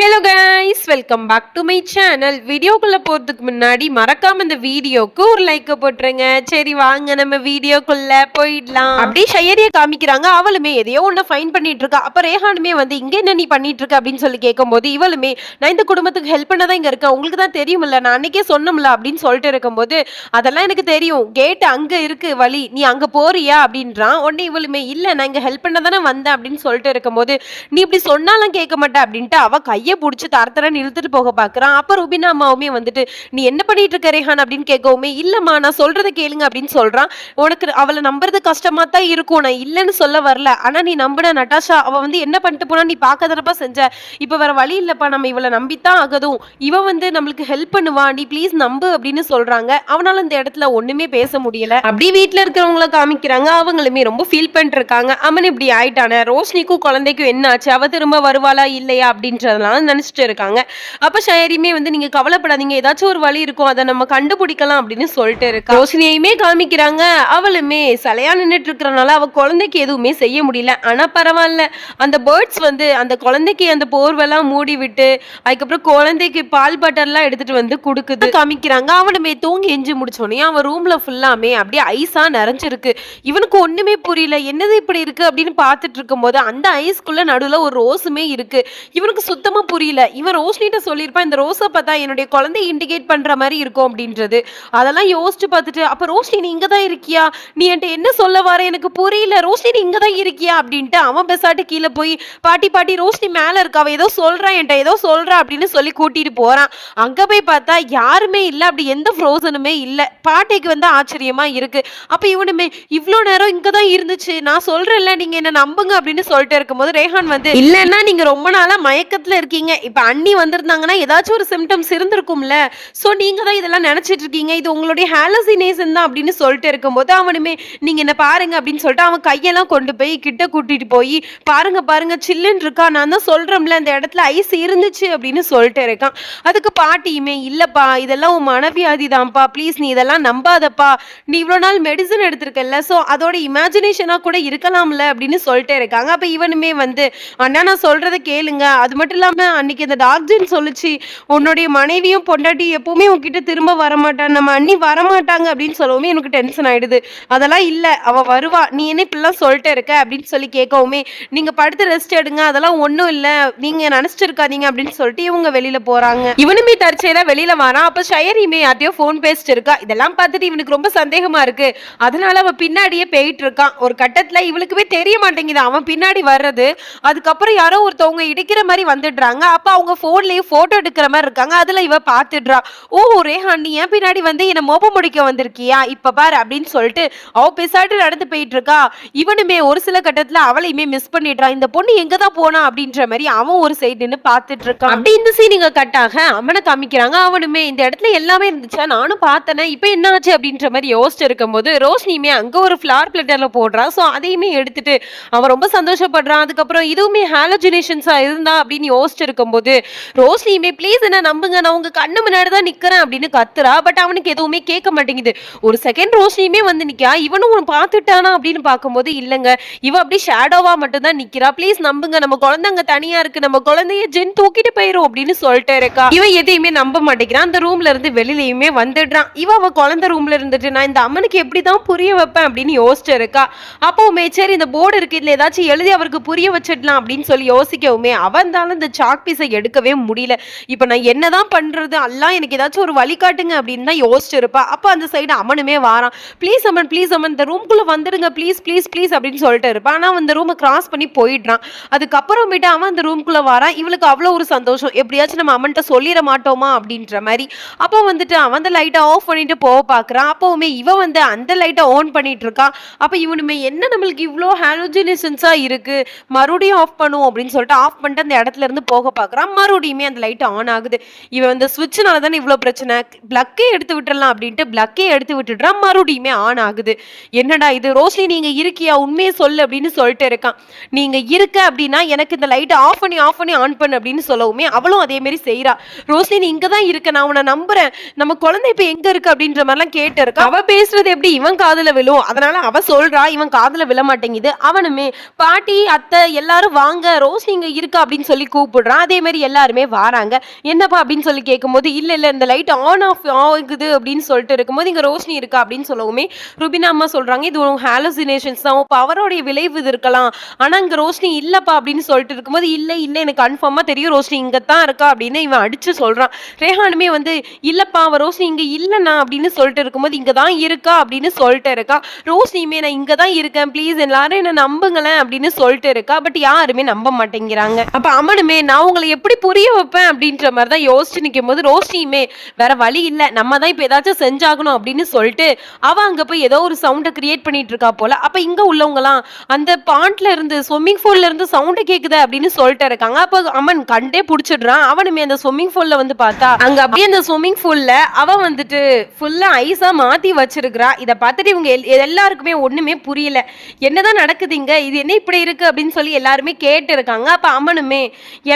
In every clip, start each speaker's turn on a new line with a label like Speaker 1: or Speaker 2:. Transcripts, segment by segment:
Speaker 1: Hello guys welcome back to my channel வீடியோக்குள்ளே போகிறதுக்கு முன்னாடி மறக்காம இந்த வீடியோக்கு ஒரு லைக்கை போட்டுருங்க. சரி வாங்க நம்ம வீடியோக்குள்ளே போயிடலாம். அப்படியே ஷையரியை காமிக்கிறாங்க. அவளுமே எதையோ ஒன்று ஃபைன் பண்ணிட்டு இருக்கா. அப்போ ரேஹானுமே வந்து இங்கே என்ன நீ பண்ணிட்டு இருக்க? அப்படின்னு சொல்லி கேட்கும்போது இவளுமே நான் இந்த குடும்பத்துக்கு ஹெல்ப் பண்ண தான் இங்கே இருக்கேன் உங்களுக்கு தான் தெரியுமில்ல நான் அன்னைக்கே சொன்னோம்ல அப்படின்னு சொல்லிட்டு இருக்கும்போது அதெல்லாம் எனக்கு தெரியும். கேட்டு அங்கே இருக்கு வழி நீ அங்கே போறியா? அப்படின்றான். உடனே இவளுமே இல்லை நான் இங்கே ஹெல்ப் பண்ண தானே வந்தேன். அப்படின்னு சொல்லிட்டு இருக்கும்போது நீ இப்படி சொன்னாலும் கேட்க மாட்டேன் அப்படின்ட்டு அவள் கையை பிடிச்சி தர தரன்னு இழுத்துட்டு போக பாக்குறான். அப்ப ருபினா அம்மாவுமே வந்துட்டு நீ என்ன பண்ணிட்டு இருக்க ரேஹான்? அப்படின்னு கேட்கவுமே இல்லம்மா நான் சொல்கிறத கேளுங்க அப்படின்னு சொல்றான். உனக்கு அவளை நம்புறது கஷ்டமா தான் இருக்கும். நான் இல்லைன்னு சொல்ல வரல. ஆனா நீ நம்பின நட்டாஷா அவ வந்து என்ன பண்ணிட்டு போனா நீ பார்க்க தானப்பா செஞ்ச. இப்ப வேற வழி இல்லப்பா. நம்ம இவளை நம்பித்தான் ஆகதும் இவ வந்து நம்மளுக்கு ஹெல்ப் பண்ணுவா. நீ ப்ளீஸ் நம்பு அப்படின்னு சொல்றாங்க. அவனால இந்த இடத்துல ஒண்ணுமே பேச முடியல. அப்படியே வீட்டில் இருக்கிறவங்கள காமிக்கிறாங்க. அவங்களுமே ரொம்ப ஃபீல் பண்ணிட்டு இருக்காங்க. அவன் இப்படி ஆயிட்டான. ரோஷினிக்கும் குழந்தைக்கும் என்ன ஆச்சு அவ திரும்ப வருவாளா? இல்லையா? அப்படின்றதெல்லாம் நினைச்சிட்டு இருக்காங்க. அப்ப ஷயரியுமே வந்து நீங்க கவலைப்படாதீங்க. ஏதாச்சும் ஒரு வழி இருக்கும். அதை நம்ம கண்டுபிடிக்கலாம் அப்படின்னு சொல்லிட்டு இருக்கா. ரோஷினியுமே காமிக்கிறாங்க. அவளுமே சிலையா நின்னுட்டு இருக்கிறனால அவ குழந்தைக்கு எதுவுமே செய்ய முடியல. ஆனா பரவாயில்ல. அந்த பேர்ட்ஸ் வந்து அந்த குழந்தைக்கு அந்த போர்வெல்லாம் மூடி விட்டு அதுக்கப்புறம் குழந்தைக்கு பால் பட்டர்லாம் எடுத்துட்டு வந்து கொடுக்குது. காமிக்கிறாங்க. அவனுமே தூங்கி எஞ்சி முடிச்சோடனே அவன் ரூம்ல ஃபுல்லாமே அப்படியே ஐஸா நிறைஞ்சிருக்கு. இவனுக்கு ஒண்ணுமே புரியல. என்னது இப்படி இருக்கு அப்படின்னு பார்த்துட்டு இருக்கும்போது அந்த ஐஸ்க்குள்ள நடுவுல ஒரு ரோஸுமே இருக்கு. இவனுக்கு சுத்தமா புரியல. இவன் ரோஷினிட்ட சொல்லியிருப்பான் இந்த ரோஸை பார்த்தா என்னுடைய குழந்தை இண்டிகேட் பண்ற மாதிரி இருக்கும் அப்படின்றது. அதெல்லாம் யோசிச்சு பார்த்துட்டு அப்போ ரோஷினி நீ இங்கே தான் இருக்கியா? நீ என்கிட்ட என்ன சொல்ல வர? எனக்கு புரியல. ரோஷினி நீ தான் இருக்கியா? அப்படின்ட்டு அவன் பெசாட்டு கீழே போய் பாட்டி பாட்டி ரோஷினி மேலே இருக்கா? அவள் ஏதோ சொல்கிறான் என்கிட்ட ஏதோ சொல்கிறா அப்படின்னு சொல்லி கூட்டிகிட்டு போகிறான் அங்கே போய் பார்த்தா யாருமே இல்லை. அப்படி எந்த ஃப்ரோசனுமே இல்லை. பாட்டிக்கு வந்து ஆச்சரியமா இருக்கு. அப்போ இவனுமே இவ்வளோ நேரம் இங்கே தான் இருந்துச்சு. நான் சொல்கிறேன்ல நீங்க என்ன நம்புங்க அப்படின்னு சொல்லிட்டு இருக்கும்போது ரேஹான் வந்து இல்லைன்னா நீங்கள் ரொம்ப நாளாக மயக்கத்தில் இருக்க இருக்கீங்க. இப்போ அண்ணி வந்திருந்தாங்கன்னா ஏதாச்சும் ஒரு சிம்டம்ஸ் இருந்திருக்கும்ல. ஸோ நீங்கள் தான் இதெல்லாம் நினச்சிட்டு இருக்கீங்க. இது உங்களுடைய ஹாலசினேஷன் தான் அப்படின்னு சொல்லிட்டு இருக்கும்போது அவனுமே நீங்கள் என்ன பாருங்க அப்படின்னு சொல்லிட்டு அவன் கையெல்லாம் கொண்டு போய் கிட்ட கூட்டிட்டு போய் பாருங்க பாருங்க சில்லுன்னு இருக்கா. நான் தான் சொல்கிறோம்ல இந்த இடத்துல ஐஸ் இருந்துச்சு அப்படின்னு சொல்லிட்டு இருக்கான். அதுக்கு பாட்டியுமே இல்லைப்பா இதெல்லாம் உன் மனவியாதி தான்ப்பா. ப்ளீஸ் நீ இதெல்லாம் நம்பாதப்பா. நீ இவ்வளோ நாள் மெடிசன் எடுத்திருக்கல ஸோ அதோட இமேஜினேஷனாக கூட இருக்கலாம்ல அப்படின்னு சொல்லிட்டே இருக்காங்க. அப்போ இவனுமே வந்து அண்ணா நான் சொல்கிறத கேளுங்க. அது மட்டும் இல்லாமல் அன்னைக்கு இந்த டாக்டர்னு சொல்லுச்சு உன்னுடைய மனைவியும் பொண்டாட்டி எப்பவுமே உன்கிட்ட திரும்ப வரமாட்டான். நம்ம அண்ணி வரமாட்டாங்க அப்படின்னு சொல்லவுமே எனக்கு டென்ஷன் ஆயிடுது. அதெல்லாம் இல்லை அவ வருவா. நீ என்ன இப்படிலாம் சொல்லிட்டு இருக்க? அப்படின்னு சொல்லி கேட்கவுமே நீங்க படுத்து ரெஸ்ட் எடுங்க. அதெல்லாம் ஒன்றும் இல்லை. நீங்க நினைச்சிருக்காதீங்க அப்படின்னு சொல்லிட்டு இவங்க வெளியில போறாங்க. இவனுமே தற்செயலா வெளியில வரான். அப்ப ஷயரியுமே யார்ட்டையோ ஃபோன் பேசிட்டு இருக்கா. இதெல்லாம் பார்த்துட்டு இவனுக்கு ரொம்ப சந்தேகமா இருக்கு. அதனால அவன் பின்னாடியே போயிட்டு இருக்கான் ஒரு கட்டத்துல இவளுக்குமே தெரிய மாட்டேங்குது. அவன் பின்னாடி வர்றது. அதுக்கப்புறம் யாரோ ஒருத்தவங்க இடிக்கிற மாதிரி வந்துடுறாங்க. அப்ப அவங்க போன்லயே போட்டோ எடுக்கிற மாதிரி இருக்காங்க. அதுல இவ பாத்துடுறா ஓ ரேஹான் நீ ஏன் பின்னாடி வந்து என்ன மோப்ப முடிக்க வந்திருக்கியா? இப்ப பாரு அப்படின்னு சொல்லிட்டு அவ பெசாட்டு நடந்து போயிட்டு இருக்கா இவனுமே ஒரு சில கட்டத்துல அவளையுமே மிஸ் பண்ணிடுறான் இந்த பொண்ணு எங்க தான் போனா அப்படின்ற மாதிரி அவன் ஒரு சைடு நின்னு பாத்துட்டு இருக்கான் அப்படி இந்த சீன் இங்க கட்டாக அவனை காமிக்கிறாங்க. அவனுமே இந்த இடத்துல எல்லாமே இருந்துச்சா? நானும் பார்த்தேனே. இப்ப என்ன ஆச்சு அப்படின்ற மாதிரி யோசிச்சு இருக்கும்போது ரோஷினியுமே அங்க ஒரு ஃபிளார் பிளட்டர்ல போடுறான் ஸோ அதையுமே எடுத்துட்டு அவன் ரொம்ப சந்தோஷப்படுறான். அதுக்கப்புறம் இதுவுமே ஹாலோஜினேஷன்ஸா இருந்தா அப்படின்னு யோசிச்சு இருக்கும்போது ரோஸ்லியுமே ப்ளீஸ் என்ன நம்புங்க நான் உங்க கண்ணு முன்னாடி தான் நிக்கிறேன் அப்படின்னு கத்துறா. பட் அவனுக்கு எதுவுமே கேட்க மாட்டேங்குது. ஒரு செகண்ட் ரோஸ்லியுமே வந்து நிக்கா இவனும் உன் பார்த்துட்டானா? அப்படின்னு பார்க்கும்போது இல்லைங்க. இவ அப்படியே ஷேடோவா மட்டும் தான் நிக்கிறா. ப்ளீஸ் நம்புங்க. நம்ம குழந்தைங்க தனியா இருக்கு. நம்ம குழந்தைய ஜென் தூக்கிட்டு போயிரும் அப்படின்னு சொல்லிட்டு இருக்கா. இவன் எதையுமே நம்ப மாட்டேங்கிறான் அந்த ரூம்ல இருந்து வெளியிலயுமே வந்துடுறான் இவ அவ குழந்தை ரூம்ல இருந்துட்டு நான் இந்த அம்மனுக்கு எப்படிதான் புரிய வைப்பேன்? அப்படின்னு யோசிச்சு இருக்கா. அப்பவுமே சரி இந்த போர்டு இருக்கு. இதுல ஏதாச்சும் எழுதி அவருக்கு புரிய வச்சிடலாம் அப்படின்னு சொல்லி யோசிக்கவுமே அவன் தாலும் இந்த சாக் பீஸை எடுக்கவே முடியல. இப்போ நான் என்னதான் பண்றது? எல்லாம் எனக்கு ஏதாச்சும் ஒரு வழி காட்டுங்க அப்படின்னு தான் யோசிச்சிருப்பா. அப்போ அந்த சைடு அமனுமே வாரான். ப்ளீஸ் அமன் ப்ளீஸ் அமன் இந்த ரூம்குள்ள வந்துடுங்க. ப்ளீஸ் ப்ளீஸ் ப்ளீஸ் அப்படின்னு சொல்லிட்டு இருப்பான். ஆனால் அந்த ரூமை கிராஸ் பண்ணி போயிடுறான். அதுக்கப்புறமேட்டு அவன் அந்த ரூம்குள்ள வாரான். இவளுக்கு அவ்வளோ ஒரு சந்தோஷம். எப்படியாச்சும் நம்ம அம்மன்ட்ட சொல்லிட மாட்டோமா அப்படின்ற மாதிரி. அப்போ வந்துட்டு அவன் அந்த லைட்டை ஆஃப் பண்ணிட்டு போக பார்க்குறான். அப்போவுமே இவன் வந்து அந்த லைட்டை ஆன் பண்ணிட்டு இருக்கான். அப்போ இவனுமே என்ன நம்மளுக்கு இவ்வளோ ஹாலோஜினேஷன்ஸாக இருக்கு? மறுபடியும் ஆஃப் பண்ணுவோம் அப்படின்னு சொல்லிட்டு ஆஃப் பண்ணிட்டு அந்த இடத்துல இருந்து போக பார்க்குறான் மறுபடியுமே அந்த லைட் ஆன் ஆகுது. இவன் அந்த சுவிட்சுனால தானே இவ்வளோ பிரச்சனை பிளக்கே எடுத்து விட்டுடலாம் அப்படின்ட்டு பிளக்கே எடுத்து விட்டுடுறான் மறுபடியுமே ஆன் ஆகுது. என்னடா இது? ரோஸ்லி நீங்கள் இருக்கியா? உண்மையை சொல்லு அப்படின்னு சொல்லிட்டு இருக்கான். நீங்கள் இருக்க அப்படின்னா எனக்கு இந்த லைட்டை ஆஃப் பண்ணி ஆஃப் பண்ணி ஆன் பண்ணு அப்படின்னு சொல்லவுமே அவளும் அதேமாரி செய்கிறா ரோஸ்லி நீ இங்கே தான் இருக்க. நான் உன்னை நம்புறேன். நம்ம குழந்தை இப்போ எங்கே இருக்கு அப்படின்ற மாதிரிலாம் கேட்டு இருக்கா. அவள் பேசுறது எப்படி? இவன் காதில் விழும். அதனால அவள் சொல்கிறா இவன் காதில் விழ மாட்டேங்குது. அவனுமே பாட்டி அத்தை எல்லாரும் வாங்க. ரோஸ்லி இங்கே இருக்கா? அப்படின்னு சொல்லி கூப்பிடுறான் சொல்கிறான் அதேமாரி எல்லாருமே வராங்க. என்னப்பா அப்படின்னு சொல்லி கேட்கும்போது இல்லை இல்லை இந்த லைட் ஆன் ஆஃப் ஆகுது அப்படின்னு சொல்லிட்டு இருக்கும்போது இங்கே ரோஷினி இருக்கா அப்படின்னு சொல்லவுமே ருபினா அம்மா சொல்கிறாங்க இது ஹாலுசினேஷன்ஸ் தான். பவரோடைய விளைவு இது இருக்கலாம். ஆனால் இங்கே ரோஷினி இல்லைப்பா அப்படின்னு சொல்லிட்டு இருக்கும்போது இல்லை இல்லை எனக்கு கன்ஃபார்மாக தெரியும் ரோஷினி இங்கே தான் இருக்கா அப்படின்னு இவன் அடித்து சொல்கிறான் ரேஹானுமே வந்து இல்லைப்பா அவன் ரோஷினி இங்கே இல்லைண்ணா அப்படின்னு சொல்லிட்டு இருக்கும்போது இங்கே தான் இருக்கா அப்படின்னு சொல்லிட்டு இருக்கா. ரோஷினியுமே நான் இங்கே தான் இருக்கேன் ப்ளீஸ் எல்லாரும் என்ன நம்புங்களேன் அப்படின்னு சொல்லிட்டு இருக்கா. பட் யாருமே நம்ப மாட்டேங்கிறாங்க. அப்போ அமனுமே நான் உங்களை எப்படி புரிய வைப்பேன் அப்படின்ற மாதிரி தான் யோசிச்சு நிற்கும் போது ரோஷியுமே வேற வழி இல்லை நம்ம தான் இப்போ ஏதாச்சும் செஞ்சாகணும் அப்படின்னு சொல்லிட்டு அவ அங்க போய் ஏதோ ஒரு சவுண்டை கிரியேட் பண்ணிட்டு இருக்கா போல. அப்ப இங்க உள்ளவங்களாம் அந்த பாண்ட்ல இருந்து ஸ்விம்மிங் பூல்ல இருந்து சவுண்ட் கேக்குது அப்படின்னு சொல்லிட்டு இருக்காங்க. அப்ப அம்மன் கண்டே புடிச்சிடுறான். அவனுமே அந்த ஸ்விம்மிங் பூல்ல வந்து பார்த்தா அங்க அப்படியே அந்த ஸ்விம்மிங் பூல்ல அவ வந்துட்டு ஃபுல்லா ஐஸா மாத்தி வச்சிருக்கிறா. இதை பார்த்துட்டு இவங்க எல்- எல்லாருக்குமே ஒண்ணுமே புரியல. என்னதான் நடக்குது இங்க? இது என்ன இப்படி இருக்கு? அப்படின்னு சொல்லி எல்லாருமே கேட்டு இருக்காங்க. அப்ப அம்மனுமே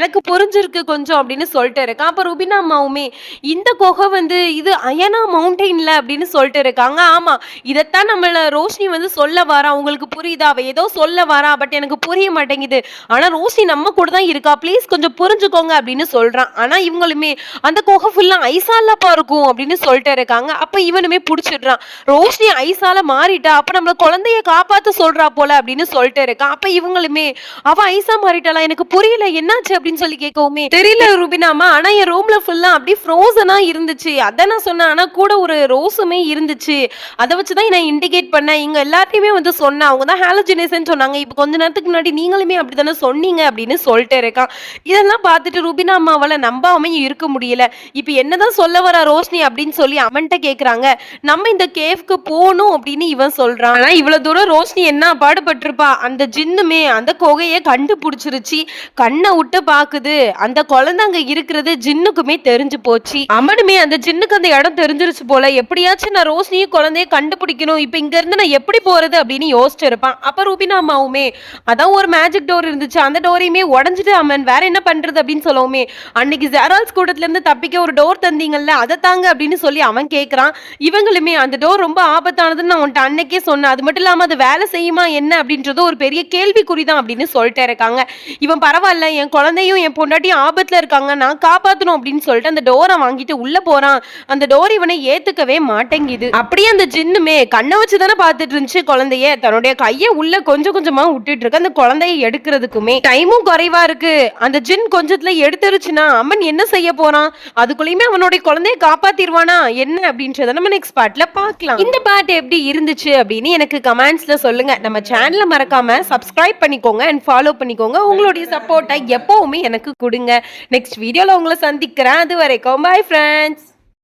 Speaker 1: எனக்கு புரிஞ்சிருக்கு கொஞ்சம் அப்படின்னு சொல்லிட்டு இருக்கான் அப்ப ருபினா அம்மாவுமே இந்த குகை வந்து இது அயனா மவுண்டெயின்ல அப்படின்னு சொல்லிட்டு இருக்காங்க. ஆமா இதைத்தான் நம்மள ரோஷினி வந்து சொல்ல வரா. உங்களுக்கு புரியுதா? அவ ஏதோ சொல்ல வரா பட் எனக்கு புரிய மாட்டேங்குது. ஆனா ரோஷினி நம்ம கூட தான் இருக்கா? ப்ளீஸ் கொஞ்சம் புரிஞ்சுக்கோங்க அப்படின்னு சொல்றான். ஆனா இவங்களுமே அந்த குகை ஃபுல்லா ஐசாலப்பா இருக்கும் அப்படின்னு சொல்லிட்டு இருக்காங்க. அப்ப இவனுமே புடிச்சிடுறான். ரோஷினி ஐசால மாறிட்டா அப்ப நம்மள குழந்தைய காப்பாத்த சொல்றா போல அப்படின்னு சொல்லிட்டு இருக்கான். அப்ப இவங்களுமே அவ ஐசா மாறிட்டாலாம் எனக்கு புரியல. என்னாச்சு அப்படின்னு சொல்லி கேட்கவுமே. தெரியல ரூபினாமா ஆனா என் ரூம்ல ஃபுல்லா அப்படியே ஃப்ரோசனா இருந்துச்சு. அதான் நான் சொன்னேன் ஆனா கூட ஒரு ரோஸுமே இருந்துச்சு. அதை வச்சுதான் நான் இண்டிகேட் பண்ணேன். இங்க எல்லாத்தையுமே வந்து சொன்னேன். அவங்க தான் ஹாலோஜினேஷன் சொன்னாங்க. இப்போ கொஞ்ச நேரத்துக்கு முன்னாடி நீங்களுமே அப்படித்தானே சொன்னீங்க அப்படின்னு சொல்லிட்டே இருக்கான். இதெல்லாம் பார்த்துட்டு ரூபினா அம்மாவால நம்பாம இருக்க முடியல. இப்போ என்னதான் சொல்ல வர ரோஷினி அப்படின்னு சொல்லி அவன்கிட்ட கேக்குறாங்க. நம்ம இந்த கேஃப்க்கு போகணும் அப்படின்னு இவன் சொல்றான். ஆனா இவ்வளவு தூரம் ரோஷினி என்ன பாடுபட்டிருப்பா? அந்த ஜின்னுமே அந்த குகையை கண்டுபிடிச்சிருச்சு. கண்ணை விட்டு பாக்குது அந்த குழந்தை அங்க இருக்கிறது ஜின்னுக்குமே தெரிஞ்சு போச்சு. அம்மனுமே அந்த ஜின்னுக்கு அந்த இடம் தெரிஞ்சிருச்சு போல. எப்படியாச்சும் நான் ரோஷினியும் குழந்தைய கண்டுபிடிக்கணும். இப்ப இங்க இருந்து நான் எப்படி போறது அப்படின்னு யோசிச்சு இருப்பான். அப்ப ரூபினா அம்மாவுமே அதான் ஒரு மேஜிக் டோர் இருந்துச்சு. அந்த டோரையுமே உடஞ்சிட்டு அம்மன் வேற என்ன பண்றது அப்படின்னு சொல்லவுமே அன்னைக்கு ஜெரால்ஸ் கூட்டத்துல இருந்து தப்பிக்க ஒரு டோர் தந்தீங்கல்ல அதை தாங்க அப்படின்னு சொல்லி அவன் கேக்குறான். இவங்களுமே அந்த டோர் ரொம்ப ஆபத்தானதுன்னு நான் உன்ட்ட அன்னைக்கே சொன்னேன். அது மட்டும் இல்லாம அது வேலை செய்யுமா என்ன அப்படின்றது ஒரு பெரிய கேள்விக்குறி தான் அப்படின்னு சொல்லிட்டு இருக்காங்க. இவன் பரவாயில்ல என் குழந்தையும் என் பொண்டாட்டியும் ஆபத்துல இருக்காங்க. நான் காப்பாற்றணும் அப்படின்னு சொல்லிட்டு அந்த டோரை வாங்கிட்டு உள்ளே போறான். அந்த டோர் இவனை ஏத்துக்கவே மாட்டேங்குது. அப்படியே அந்த ஜின்னுமே கண்ணை வச்சு தானே பார்த்துட்டு இருந்துச்சு குழந்தைய. தன்னுடைய கையை உள்ள கொஞ்சம் கொஞ்சமா விட்டுட்டு இருக்கு. அந்த குழந்தைய எடுக்கிறதுக்குமே டைமும் குறைவா இருக்கு. அந்த ஜின் கொஞ்சத்துல எடுத்துருச்சுன்னா அம்மன் என்ன செய்ய போறான்? அதுக்குள்ளயுமே அவனுடைய குழந்தைய காப்பாத்திடுவானா? என்ன அப்படின்றத நம்ம நெக்ஸ்ட் பார்ட்ல பார்க்கலாம். இந்த பார்ட் எப்படி இருந்துச்சு அப்படின்னு எனக்கு கமெண்ட்ஸ்ல சொல்லுங்க. நம்ம சேனலை மறக்காம சப்ஸ்கிரைப் பண்ணிக்கோங்க அண்ட் ஃபாலோ பண்ணிக்கோங்க. உங்களுடைய சப்போர்ட்டை எப்போவுமே எனக்கு கொடுங்க. நெக்ஸ்ட் வீடியோல உங்களை சந்திக்கிறேன். அது வரைக்கும் பாய் ஃப்ரெண்ட்ஸ்